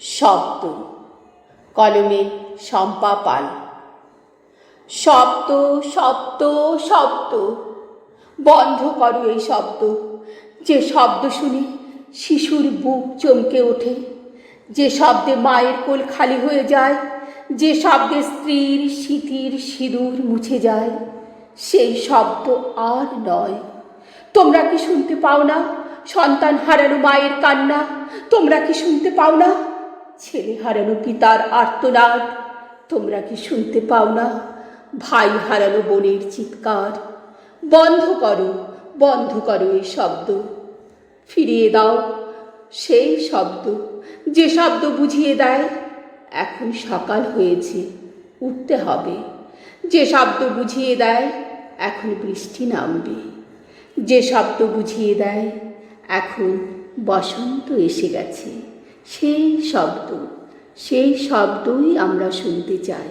শব্দ। কলমে শম্পা পাল। শব্দ শব্দ শব্দ। বন্ধ করো এই শব্দ। যে শব্দ শুনে শিশুর বুক চমকে ওঠে। যে শব্দে মায়ের কোল খালি হয়ে যায়। যে শব্দে স্ত্রীর স্মৃতির সিঁদুর মুছে যায়। সেই শব্দ আর নয়। তোমরা কি শুনতে পাও না? সন্তান হারানো মায়ের কান্না। তোমরা কি শুনতে পাও না? ছেলে হারানো পিতার আর্তনাদ। তোমরা কি শুনতে পাও না? ভাই হারানো বোনের চিৎকার। বন্ধ করো বন্ধ করো এই শব্দ। ফিরিয়ে দাও সেই শব্দ। যে শব্দ বুঝিয়ে দেয়, এখন সকাল হয়েছে, উঠতে হবে। যে শব্দ বুঝিয়ে দেয়, এখন বৃষ্টি নামবে। যে শব্দ বুঝিয়ে দেয়, এখন বসন্ত এসে গেছে। সেই শব্দ সেই শব্দই আমরা শুনতে চাই।